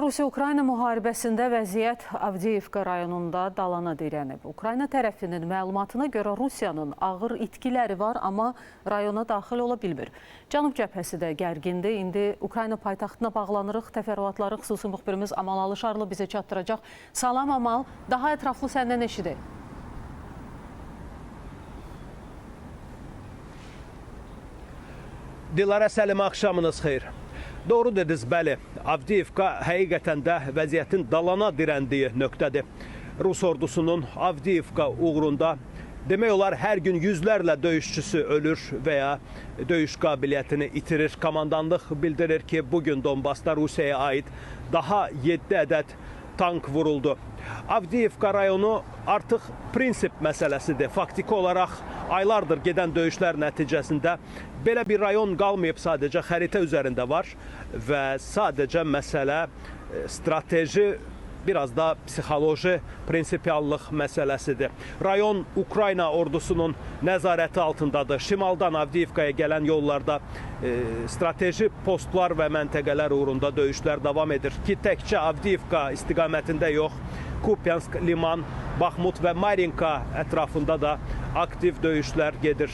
Rusiya-Ukrayna müharibəsində vəziyyət Avdiyevka rayonunda dalana dirənib. Ukrayna tərəfinin məlumatına görə Rusiyanın ağır itkiləri var, amma rayona daxil ola bilmir. Cənub cəbhəsi də gərgindir. İndi Ukrayna paytaxtına bağlanırıq. Təfərrüatları xüsusi müxbirimiz Amal Alışarlı bizə çatdıracaq. Salam Amal, daha ətraflı səndən eşidək. Dilara Səlim axşamınız xeyir. Doğru dediniz, bəli. Avdiyevka həqiqətən də vəziyyətin dalana dirəndiyi nöqtədir. Rus ordusunun Avdiyevka uğrunda demək olar hər gün yüzlərlə döyüşçüsü ölür və ya döyüş qabiliyyətini itirir. Komandanlıq bildirir ki, bu gün Donbasda Rusiyaya aid daha 7 ədəd tank vuruldu. Avdiyevka rayonu artıq prinsip məsələsidir. Faktiki olaraq aylardır gedən döyüşlər nəticəsində belə bir rayon qalmayıb sadəcə xəritə üzərində var və sadəcə məsələ e, strateji biraz da psixoloji prinsipiallıq məsələsidir. Rayon Ukrayna ordusunun nəzarəti altındadır. Şimaldan Avdiyevkaya gələn yollarda e, strateji postlar və məntəqələr uğrunda döyüşlər davam edir ki, təkcə Avdiyevka istiqamətində yox, Kupyansk, Liman, Baxmut və Marinka ətrafında da aktiv döyüşlər gedir.